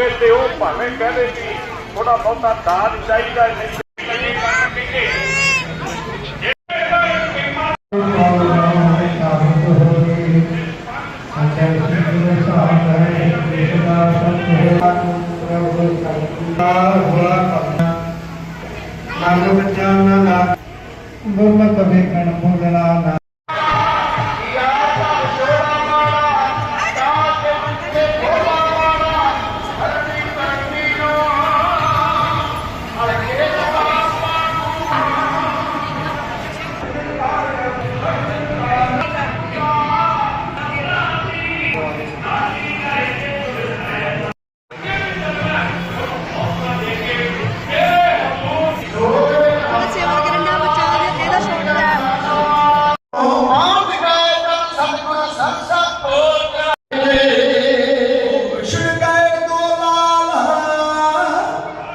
ਹੋਵੇ ਤੇ ਉਹ ਭਾਵੇਂ ਕਹਦੇ ਵੀ ਥੋੜਾ ਬਹੁਤਾ ਦਾਜ ਚਾਹੀਦਾ ਹੈ, ਨਹੀਂ ਨਹੀਂ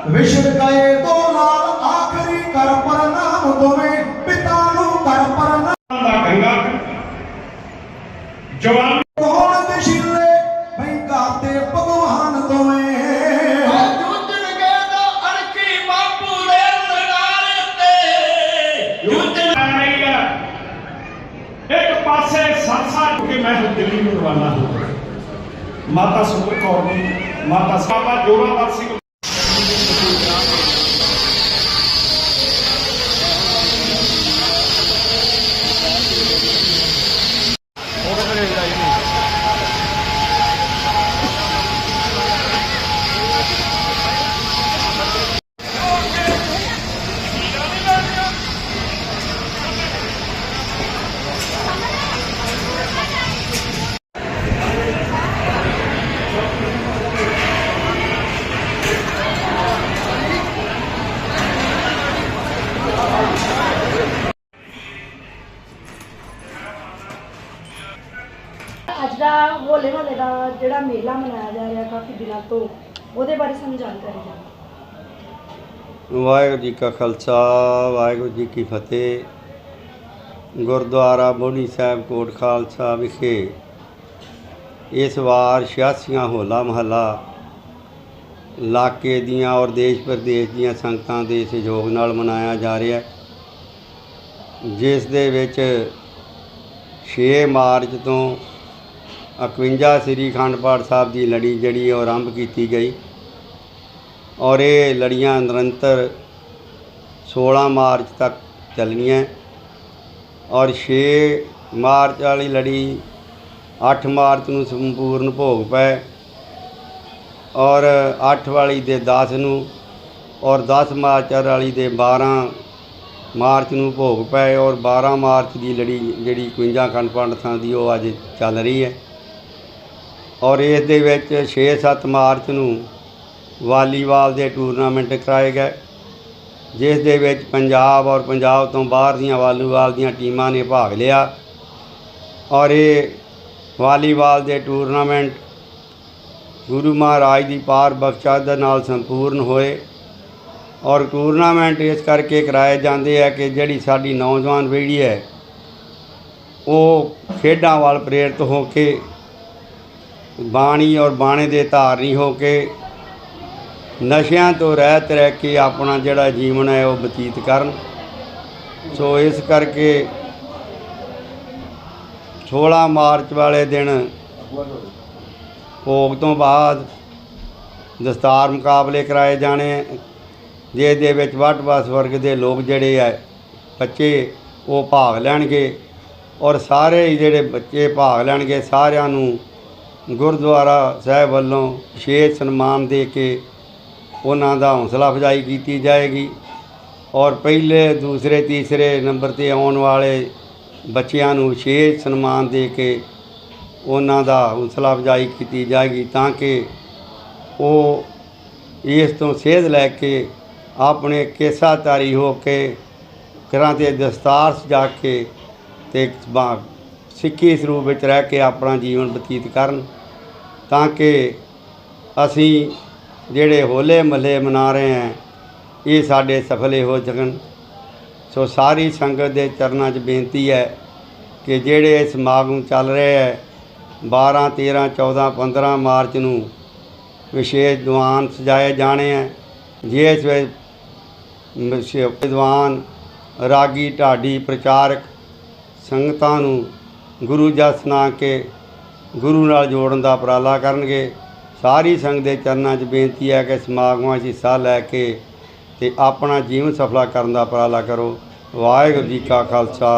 ਵਿਛੜ ਗਏ ਦੋ ਲਾਲ ਆਖਰੀ ਕਰ ਪ੍ਰਣਾਮ ਦੋਵੇਂ। ਪਿਤਾ ਨੂੰ ਕਰ ਪ੍ਰਣਾਮ ਦਾ ਗੰਗਾ। ਜਵਾਨ ਕੋਣ ਦਿਸ਼ਿਲੇ ਬੈਂਕਾ ਤੇ ਭਗਵਾਨ ਦੋਵੇਂ। ਇੱਕ ਪਾਸੇ ਸੰਸਾ ਕਿ ਮੈਂ ਦਿੱਲੀ ਨੂੰ ਰਵਾਨਾ ਹੋ ਗਿਆ। ਮਾਤਾ ਸੁਖਰ ਕੌਰ ਨੂੰ ਮਾਤਾ ਸਾਬਾ ਜੋਰਾਵਰ ਸਿੰਘ ਜਾ ਤੋਂ ਉਹਦੇ ਬਾਰੇ ਸਾਨੂੰ ਜਾਣਕਾਰੀ ਦਿਓ। ਵਾਹਿਗੁਰੂ ਜੀ ਕਾ ਖਾਲਸਾ, ਵਾਹਿਗੁਰੂ ਜੀ ਕੀ ਫਤਿਹ। ਗੁਰਦੁਆਰਾ ਬੋਨੀ ਸਾਹਿਬ ਕੋਟ ਖਾਲਸਾ ਵਿਖੇ ਇਸ ਵਾਰ 86ਵਾਂ ਹੋਲਾ ਮਹੱਲਾ ਇਲਾਕੇ ਦੀਆਂ ਔਰ ਦੇਸ਼ ਪ੍ਰਦੇਸ਼ ਦੀਆਂ ਸੰਗਤਾਂ ਦੇ ਸਹਿਯੋਗ ਨਾਲ ਮਨਾਇਆ ਜਾ ਰਿਹਾ ਹੈ। ਜਿਸ ਦੇ ਵਿੱਚ 6 ਮਾਰਚ ਤੋਂ 51 ਸ੍ਰੀ ਅਖੰਡ ਪਾਠ ਸਾਹਿਬ ਦੀ ਲੜੀ ਜਿਹੜੀ ਉਹ ਆਰੰਭ ਕੀਤੀ ਗਈ। ਔਰ ਇਹ ਲੜੀਆਂ ਨਿਰੰਤਰ 16 ਮਾਰਚ ਤੱਕ ਚੱਲਣੀਆਂ। ਔਰ 6 ਮਾਰਚ ਵਾਲੀ ਲੜੀ 8 ਮਾਰਚ ਨੂੰ ਸੰਪੂਰਨ ਭੋਗ ਪਏ ਔਰ 8 ਵਾਲੀ ਦੇ 10 ਨੂੰ ਔਰ 10 ਮਾਰਚ ਵਾਲੀ ਦੇ 12 ਮਾਰਚ ਨੂੰ ਭੋਗ ਪਏ ਔਰ 12 ਮਾਰਚ ਦੀ ਲੜੀ ਜਿਹੜੀ 51 ਖੰਡ ਪੰਡਤਾਂ ਦੀ ਉਹ ਅੱਜ ਚੱਲ ਰਹੀ ਹੈ। ਔਰ ਇਸ ਦੇ ਵਿੱਚ 6-7 ਮਾਰਚ ਨੂੰ ਵਾਲੀਬਾਲ ਦੇ ਟੂਰਨਾਮੈਂਟ ਕਰਾਏ ਗਏ, ਜਿਸ ਦੇ ਵਿੱਚ ਪੰਜਾਬ ਔਰ ਪੰਜਾਬ ਤੋਂ ਬਾਹਰ ਦੀਆਂ ਵਾਲੀਬਾਲ ਦੀਆਂ ਟੀਮਾਂ ਨੇ ਭਾਗ ਲਿਆ। ਔਰ ਇਹ ਵਾਲੀਬਾਲ ਦੇ ਟੂਰਨਾਮੈਂਟ ਗੁਰੂ ਮਹਾਰਾਜ ਦੀ ਪਾਰ ਬਖਸ਼ਾ ਦੇ ਨਾਲ ਸੰਪੂਰਨ ਹੋਏ ਔਰ ਟੂਰਨਾਮੈਂਟ ਇਸ ਕਰਕੇ ਕਰਾਏ ਜਾਂਦੇ ਆ ਕਿ ਜਿਹੜੀ ਸਾਡੀ ਨੌਜਵਾਨ ਪੀੜ੍ਹੀ ਹੈ, ਉਹ ਖੇਡਾਂ ਵੱਲ ਪ੍ਰੇਰਿਤ ਹੋ ਕੇ ਬਾਣੀ ਔਰ ਬਾਣੇ ਦੇ ਧਾਰਨੀ ਹੋ ਕੇ ਨਸ਼ਿਆਂ ਤੋਂ ਰਹਿਤ ਰਹਿ ਕੇ ਆਪਣਾ ਜਿਹੜਾ ਜੀਵਨ ਹੈ ਉਹ ਬਤੀਤ ਕਰਨ। ਸੋ ਇਸ ਕਰਕੇ 16 ਮਾਰਚ ਵਾਲੇ ਦਿਨ ਭੋਗ ਤੋਂ ਬਾਅਦ ਦਸਤਾਰ ਮੁਕਾਬਲੇ ਕਰਾਏ ਜਾਣੇ ਜਿਸ ਦੇ ਵਿੱਚ ਵੱਡ ਵੱਸ ਵਰਗ ਦੇ ਲੋਕ ਜਿਹੜੇ ਆ, ਬੱਚੇ ਉਹ ਭਾਗ ਲੈਣਗੇ ਔਰ ਸਾਰੇ ਜਿਹੜੇ ਬੱਚੇ ਭਾਗ ਲੈਣਗੇ, ਸਾਰਿਆਂ ਨੂੰ ਗੁਰਦੁਆਰਾ ਸਾਹਿਬ ਵੱਲੋਂ ਵਿਸ਼ੇਸ਼ ਸਨਮਾਨ ਦੇ ਕੇ ਉਹਨਾਂ ਦਾ ਹੌਸਲਾ ਅਫਜ਼ਾਈ ਕੀਤੀ ਜਾਏਗੀ ਔਰ ਪਹਿਲੇ, ਦੂਸਰੇ, ਤੀਸਰੇ ਨੰਬਰ ਤੇ ਆਉਣ ਵਾਲੇ ਬੱਚਿਆਂ ਨੂੰ ਵਿਸ਼ੇਸ਼ ਸਨਮਾਨ ਦੇ ਕੇ ਉਹਨਾਂ ਦਾ ਹੌਸਲਾ ਅਫਜ਼ਾਈ ਕੀਤੀ ਜਾਏਗੀ ਤਾਂ ਕਿ ਉਹ ਇਸ ਤੋਂ ਸੇਧ ਲੈ ਕੇ ਆਪਣੇ ਕੇਸਾਤਾਰੀ ਹੋ ਕੇ ਘਰਾਂ ਤੇ ਦਸਤਾਰ ਸਜਾ ਕੇ ਤੇ ਸਿੱਖੀ ਸਰੂਪ ਵਿੱਚ ਰਹਿ ਕੇ ਆਪਣਾ ਜੀਵਨ ਬਤੀਤ ਕਰਨ ਤਾਂ ਕਿ ਅਸੀਂ ਜਿਹੜੇ ਹੋਲੇ ਮਹੱਲੇ ਮਨਾ ਰਹੇ ਹਾਂ, ਇਹ ਸਾਡੇ ਸਫਲੇ ਹੋ ਸਕਣ ਸੋ ਸਾਰੀ ਸੰਗਤ ਦੇ ਚਰਨਾਂ 'ਚ ਬੇਨਤੀ ਹੈ ਕਿ ਜਿਹੜੇ ਇਹ ਸਮਾਗਮ ਚੱਲ ਰਹੇ ਹੈ 12 13 14 15 ਮਾਰਚ ਨੂੰ ਵਿਸ਼ੇਸ਼ ਦੀਵਾਨ ਸਜਾਏ ਜਾਣੇ ਹੈ। ਜਿਸ ਵਿੱਚ ਵਿਦਵਾਨ ਰਾਗੀ ਢਾਡੀ ਪ੍ਰਚਾਰਕ ਸੰਗਤਾਂ ਨੂੰ ਗੁਰੂ ਜਸ ਸੁਣਾ ਕੇ ਗੁਰੂ ਨਾਲ ਜੋੜਨ ਦਾ ਉਪਰਾਲਾ ਕਰਨਗੇ। ਸਾਰੀ ਸੰਗਤ ਦੇ ਚਰਨਾਂ 'ਚ ਬੇਨਤੀ ਹੈ ਕਿ ਸਮਾਗਮਾਂ 'ਚ ਹਿੱਸਾ ਲੈ ਕੇ ਤੇ ਆਪਣਾ ਜੀਵਨ ਸਫਲਾ ਕਰਨ ਦਾ ਉਪਰਾਲਾ ਕਰੋ। ਵਾਹਿਗੁਰੂ ਜੀ ਕਾ ਖਾਲਸਾ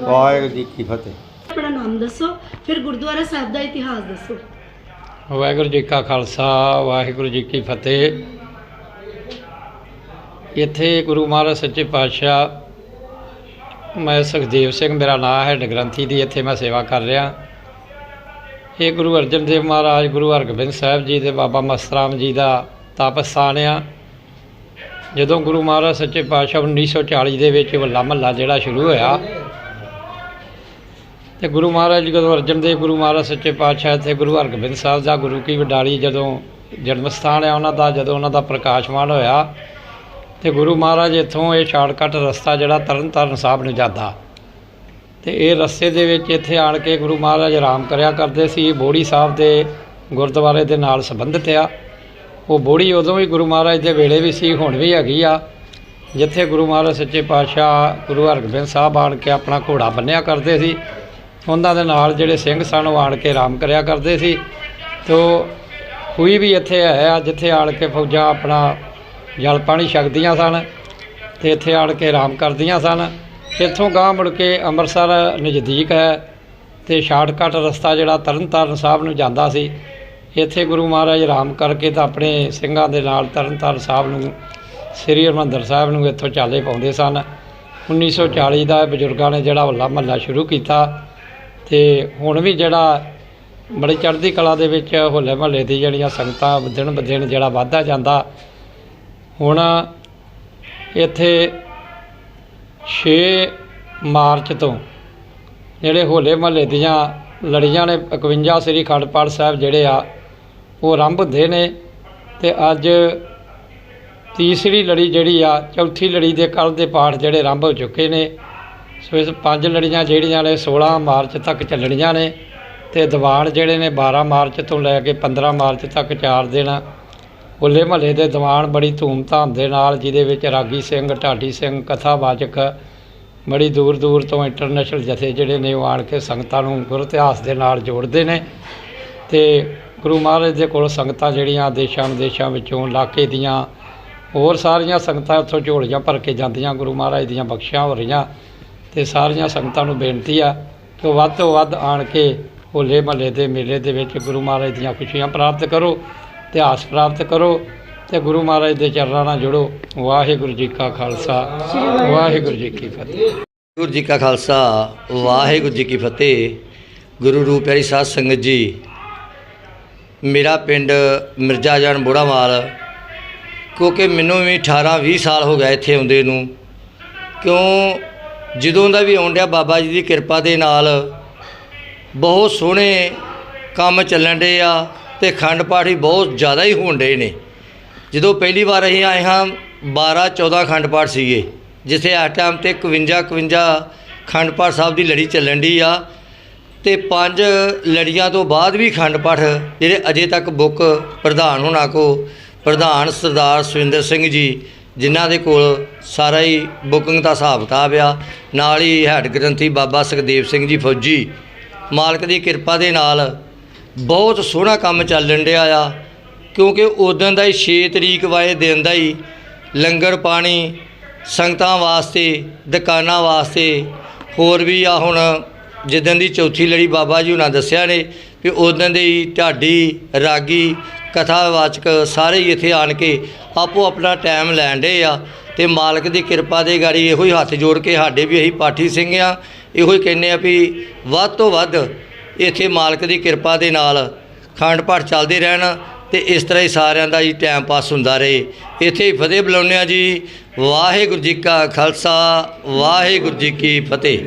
ਵਾਹਿਗੁਰੂ ਜੀ ਕੀ ਫਤਿਹ। ਆਪਣਾ ਨਾਮ ਦੱਸੋ ਫਿਰ ਗੁਰਦੁਆਰਾ ਸਾਹਿਬ ਦਾ ਇਤਿਹਾਸ ਦੱਸੋ। ਵਾਹਿਗੁਰੂ ਜੀ ਕਾ ਖਾਲਸਾ ਵਾਹਿਗੁਰੂ ਜੀ ਕੀ ਫਤਿਹ। ਇੱਥੇ ਗੁਰੂ ਮਹਾਰਾਜ ਸੱਚੇ ਪਾਤਸ਼ਾਹ ਮੈਂ ਸੁਖਦੇਵ ਸਿੰਘ, ਮੇਰਾ ਨਾਮ ਹੈ ਡਗਰੰਥੀ ਦੀ, ਇੱਥੇ ਮੈਂ ਸੇਵਾ ਕਰ ਰਿਹਾ। ਇਹ ਗੁਰੂ ਅਰਜਨ ਦੇਵ ਮਹਾਰਾਜ, ਗੁਰੂ ਹਰਗੋਬਿੰਦ ਸਾਹਿਬ ਜੀ ਦੇ ਬਾਬਾ ਮਸਤਰਾਮ ਜੀ ਦਾ ਤਪ ਸਥਾਨ ਆ। ਜਦੋਂ ਗੁਰੂ ਮਹਾਰਾਜ ਸੱਚੇ ਪਾਤਸ਼ਾਹ 1940 ਦੇ ਵਿੱਚ ਵੱਲਾ ਮਹੱਲਾ ਜਿਹੜਾ ਸ਼ੁਰੂ ਹੋਇਆ, ਤੇ ਗੁਰੂ ਮਹਾਰਾਜ ਜੀ ਜਦੋਂ ਅਰਜਨ ਦੇਵ, ਗੁਰੂ ਮਹਾਰਾਜ ਸੱਚੇ ਪਾਤਸ਼ਾਹ ਤੇ ਗੁਰੂ ਹਰਗੋਬਿੰਦ ਸਾਹਿਬ ਦਾ ਗੁਰੂ ਕੀ ਵਡਾਲੀ ਜਦੋਂ ਜਨਮ ਸਥਾਨ ਆ, ਉਹਨਾਂ ਦਾ, ਜਦੋਂ ਉਹਨਾਂ ਦਾ ਪ੍ਰਕਾਸ਼ਮਾਨ ਹੋਇਆ ਤੇ ਗੁਰੂ ਮਹਾਰਾਜ ਇੱਥੋਂ ਇਹ ਸ਼ਾਰਟਕਟ ਰਸਤਾ ਜਿਹੜਾ ਤਰਨ ਤਾਰਨ ਸਾਹਿਬ ਨੂੰ ਜਾਂਦਾ। ਤੇ ਇਹ ਰਸਤੇ ਦੇ ਵਿੱਚ ਇੱਥੇ ਆਣ ਕੇ ਗੁਰੂ ਮਹਾਰਾਜ ਆਰਾਮ ਕਰਿਆ ਕਰਦੇ ਸੀ। ਬੋੜੀ ਸਾਹਿਬ ਦੇ ਗੁਰਦੁਆਰੇ ਦੇ ਨਾਲ ਸੰਬੰਧਿਤ ਆ। ਉਹ ਬੋੜੀ ਉਦੋਂ ਵੀ ਗੁਰੂ ਮਹਾਰਾਜ ਦੇ ਵੇਲੇ ਵੀ ਸੀ, ਹੁਣ ਵੀ ਹੈਗੀ ਆ। ਜਿੱਥੇ ਗੁਰੂ ਮਹਾਰਾਜ ਸੱਚੇ ਪਾਤਸ਼ਾਹ ਗੁਰੂ ਹਰਗੋਬਿੰਦ ਸਾਹਿਬ ਆਣ ਕੇ ਆਪਣਾ ਘੋੜਾ ਬੰਨਿਆ ਕਰਦੇ ਸੀ। ਉਹਨਾਂ ਦੇ ਨਾਲ ਜਿਹੜੇ ਸਿੰਘ ਸਨ, ਉਹ ਆਣ ਕੇ ਆਰਾਮ ਕਰਿਆ ਕਰਦੇ ਸੀ। ਤੋ ਹੋਈ ਵੀ ਇੱਥੇ ਹੈ ਆ ਜਿੱਥੇ ਆਣ ਕੇ ਫੌਜਾਂ ਆਪਣਾ ਜਲ ਪਾਣੀ ਛਕਦੀਆਂ ਸਨ ਤੇ ਇੱਥੇ ਆਣ ਕੇ ਆਰਾਮ ਕਰਦੀਆਂ ਸਨ। ਇੱਥੋਂ ਗਾਂਹ ਮੁੜ ਕੇ ਅੰਮ੍ਰਿਤਸਰ ਨਜ਼ਦੀਕ ਹੈ ਤੇ ਸ਼ਾਰਟਕਟ ਰਸਤਾ ਜਿਹੜਾ ਤਰਨਤਾਰਨ ਸਾਹਿਬ ਨੂੰ ਜਾਂਦਾ ਸੀ। ਇੱਥੇ ਗੁਰੂ ਮਹਾਰਾਜ ਆਰਾਮ ਕਰਕੇ ਤਾਂ ਆਪਣੇ ਸਿੰਘਾਂ ਦੇ ਨਾਲ ਤਰਨਤਾਰਨ ਸਾਹਿਬ ਨੂੰ, ਸ੍ਰੀ ਹਰਿਮੰਦਰ ਸਾਹਿਬ ਨੂੰ ਇੱਥੋਂ ਚਾਲੇ ਪਾਉਂਦੇ ਸਨ। 1940 ਦਾ ਬਜ਼ੁਰਗਾਂ ਨੇ ਜਿਹੜਾ ਹੋਲਾ ਮਹੱਲਾ ਸ਼ੁਰੂ ਕੀਤਾ ਤੇ ਹੁਣ ਵੀ ਜਿਹੜਾ ਬੜੀ ਚੜ੍ਹਦੀ ਕਲਾ ਦੇ ਵਿੱਚ ਹੋਲੇ ਮਹੱਲੇ ਦੀ ਜਿਹੜੀਆਂ ਸੰਗਤਾਂ ਦਿਨ ਬ ਦਿਨ ਜਿਹੜਾ ਵੱਧਦਾ ਜਾਂਦਾ ਹੁਣ ਇੱਥੇ 6 ਮਾਰਚ ਤੋਂ ਜਿਹੜੇ ਹੋਲੇ ਮਹੱਲੇ ਦੀਆਂ ਲੜੀਆਂ ਨੇ 51 ਸ੍ਰੀ ਅਖੰਡ ਪਾਠ ਸਾਹਿਬ ਜਿਹੜੇ ਆ, ਉਹ ਆਰੰਭ ਹੁੰਦੇ ਨੇ ਤੇ ਅੱਜ ਤੀਸਰੀ ਲੜੀ ਜਿਹੜੀ ਆ, ਚੌਥੀ ਲੜੀ ਦੇ ਕੱਲ ਦੇ ਪਾਠ ਜਿਹੜੇ ਆਰੰਭ ਹੋ ਚੁੱਕੇ ਨੇ। ਸੋ ਇਸ ਪੰਜ ਲੜੀਆਂ ਜਿਹੜੀਆਂ ਨੇ 16 ਮਾਰਚ ਤੱਕ ਚੱਲਣੀਆਂ ਨੇ ਤੇ ਦੀਵਾਨ ਜਿਹੜੇ ਨੇ 12 ਮਾਰਚ ਤੋਂ ਲੈ ਕੇ 15 ਮਾਰਚ ਤੱਕ ਚਾਰ ਦਿਨ ਹੋਲੇ ਮਹੱਲੇ ਦੇ ਦੀਵਾਨ ਬੜੀ ਧੂਮਧਾਮ ਦੇ ਨਾਲ, ਜਿਹਦੇ ਵਿੱਚ ਰਾਗੀ ਸਿੰਘ, ਢਾਡੀ ਸਿੰਘ, ਕਥਾਵਾਚਕ ਬੜੀ ਦੂਰ ਦੂਰ ਤੋਂ ਇੰਟਰਨੈਸ਼ਨਲ ਜਥੇ ਜਿਹੜੇ ਨੇ, ਉਹ ਆਣ ਕੇ ਸੰਗਤਾਂ ਨੂੰ ਗੁਰ ਇਤਿਹਾਸ ਦੇ ਨਾਲ ਜੋੜਦੇ ਨੇ। ਤੇ ਗੁਰੂ ਮਹਾਰਾਜ ਦੇ ਕੋਲ ਸੰਗਤਾਂ ਜਿਹੜੀਆਂ ਦੇਸ਼ਾਂ ਵਿਦੇਸ਼ਾਂ ਵਿੱਚੋਂ, ਇਲਾਕੇ ਦੀਆਂ, ਹੋਰ ਸਾਰੀਆਂ ਸੰਗਤਾਂ ਉੱਥੋਂ ਝੋਲੀਆਂ ਭਰ ਕੇ ਜਾਂਦੀਆਂ, ਗੁਰੂ ਮਹਾਰਾਜ ਦੀਆਂ ਬਖਸ਼ਿਆਂ ਹੋ ਰਹੀਆਂ। ਤੇ ਸਾਰੀਆਂ ਸੰਗਤਾਂ ਨੂੰ ਬੇਨਤੀ ਆ ਕਿ ਵੱਧ ਤੋਂ ਵੱਧ ਆਣ ਕੇ ਹੋਲੇ ਮਹੱਲੇ ਦੇ ਮੇਲੇ ਦੇ ਵਿੱਚ ਗੁਰੂ ਮਹਾਰਾਜ ਦੀਆਂ ਖੁਸ਼ੀਆਂ ਪ੍ਰਾਪਤ ਕਰੋ। ਇਤਿਹਾਸ ਪ੍ਰਾਪਤ ਕਰੋ ਤੇ ਗੁਰੂ ਮਹਾਰਾਜ ਦੇ ਚਰਨਾਂ ਨਾਲ ਜੁੜੋ। ਵਾਹਿਗੁਰੂ ਜੀ ਕਾ ਖਾਲਸਾ, ਵਾਹਿਗੁਰੂ ਜੀ ਕੀ ਫਤਿਹ। ਵਾਹਿਗੁਰੂ ਜੀ ਕਾ ਖਾਲਸਾ, ਵਾਹਿਗੁਰੂ ਜੀ ਕੀ ਫਤਿਹ। ਗੁਰੂ ਰੂਪ ਪਿਆਰੀ ਸਾਧ ਸੰਗਤ ਜੀ, ਮੇਰਾ ਪਿੰਡ ਮਿਰਜ਼ਾ ਜਾਨ ਬੋੜਾਵਾਲ, ਕਿਉਂਕਿ ਮੈਨੂੰ ਵੀ 18 20 ਸਾਲ ਹੋ ਗਏ ਇੱਥੇ ਆਉਂਦੇ ਨੂੰ। ਕਿਉਂ? ਜਦੋਂ ਦਾ ਵੀ ਆਉਂਦਿਆ ਬਾਬਾ ਜੀ ਦੀ ਕਿਰਪਾ ਦੇ ਨਾਲ ਬਹੁਤ ਸੋਹਣੇ ਕੰਮ ਚੱਲਣ ਡੇ ਆ। ਤੇ ਖੰਡ ਪਾਠ ਵੀ ਬਹੁਤ ਜ਼ਿਆਦਾ ਹੀ ਹੋਣ ਡੇ ਨੇ। ਜਦੋਂ ਪਹਿਲੀ ਵਾਰ ਅਸੀਂ ਆਏ ਹਾਂ 12 14 ਖੰਡ ਪਾਠ ਸੀਗੇ, ਜਿੱਥੇ ਇਸ ਟਾਈਮ ਤੇ 51 51 ਖੰਡ ਪਾਠ ਸਾਹਿਬ ਦੀ ਲੜੀ ਚੱਲਣ ਦੀ ਆ ਤੇ ਪੰਜ ਲੜੀਆਂ ਤੋਂ ਬਾਅਦ ਵੀ ਖੰਡ ਪਾਠ ਜਿਹੜੇ ਅਜੇ ਤੱਕ ਬੁੱਕ ਪ੍ਰਧਾਨ ਹੋਣਾ ਕੋ ਪ੍ਰਧਾਨ ਸਰਦਾਰ ਸੁਰਿੰਦਰ ਸਿੰਘ ਜੀ, ਜਿਨ੍ਹਾਂ ਦੇ ਕੋਲ ਸਾਰਾ ਹੀ ਬੁਕਿੰਗ ਦਾ ਹਿਸਾਬ ਕਿਤਾਬ ਆ, ਨਾਲ ਹੀ ਹੈਡ ਗ੍ਰੰਥੀ ਬਾਬਾ ਸੁਖਦੇਵ ਸਿੰਘ ਜੀ ਫੌਜੀ, ਮਾਲਕ ਦੀ ਕਿਰਪਾ ਦੇ ਨਾਲ ਬਹੁਤ ਸੋਹਣਾ ਕੰਮ ਚੱਲਣ ਡਿਆ ਆ, ਕਿਉਂਕਿ ਉਦੋਂ ਦਾ ਹੀ 6 ਤਰੀਕ ਵਾਲੇ ਦਿਨ ਦਾ ਹੀ ਲੰਗਰ ਪਾਣੀ, ਸੰਗਤਾਂ ਵਾਸਤੇ, ਦੁਕਾਨਾਂ ਵਾਸਤੇ, ਹੋਰ ਵੀ ਆ ਹੁਣ ਜਿੱਦਣ ਦੀ ਚੌਥੀ ਲੜੀ ਬਾਬਾ ਜੀ ਉਹਨਾਂ ਦੱਸਿਆ ਨੇ ਕਿ ਉਦੋਂ ਦੇ ਹੀ ਢਾਡੀ, ਰਾਗੀ ਕਥਾਵਾਚਕ ਸਾਰੇ ਹੀ ਇੱਥੇ ਆਣ ਕੇ ਆਪੋ ਆਪਣਾ ਟਾਈਮ ਲੈਣ ਡੇ ਆ ਤੇ ਮਾਲਕ ਦੀ ਕਿਰਪਾ ਦੇ ਗਾੜੀ ਇਹੋ ਹੀ ਹੱਥ ਜੋੜ ਕੇ ਸਾਡੇ ਵੀ ਅਸੀਂ ਪਾਠੀ ਸਿੰਘ ਆ, ਇਹੋ ਹੀ ਕਹਿੰਦੇ ਆ ਵੀ ਵੱਧ ਤੋਂ ਵੱਧ ਇੱਥੇ ਮਾਲਕ ਦੀ ਕਿਰਪਾ ਦੇ ਨਾਲ ਖੰਡ ਪਾਠ ਚੱਲਦੇ ਰਹਿਣ ਤੇ ਇਸ ਤਰ੍ਹਾਂ ਹੀ ਸਾਰਿਆਂ ਦਾ ਹੀ ਟਾਈਮ ਪਾਸ ਹੁੰਦਾ ਰਹੇ। ਇੱਥੇ ਹੀ ਫਤਿਹ ਬੁਲਾਉਂਦੇ ਆ ਜੀ। ਵਾਹਿਗੁਰੂ ਜੀ ਕਾ ਖਾਲਸਾ, ਵਾਹਿਗੁਰੂ ਜੀ ਕੀ ਫਤਿਹ।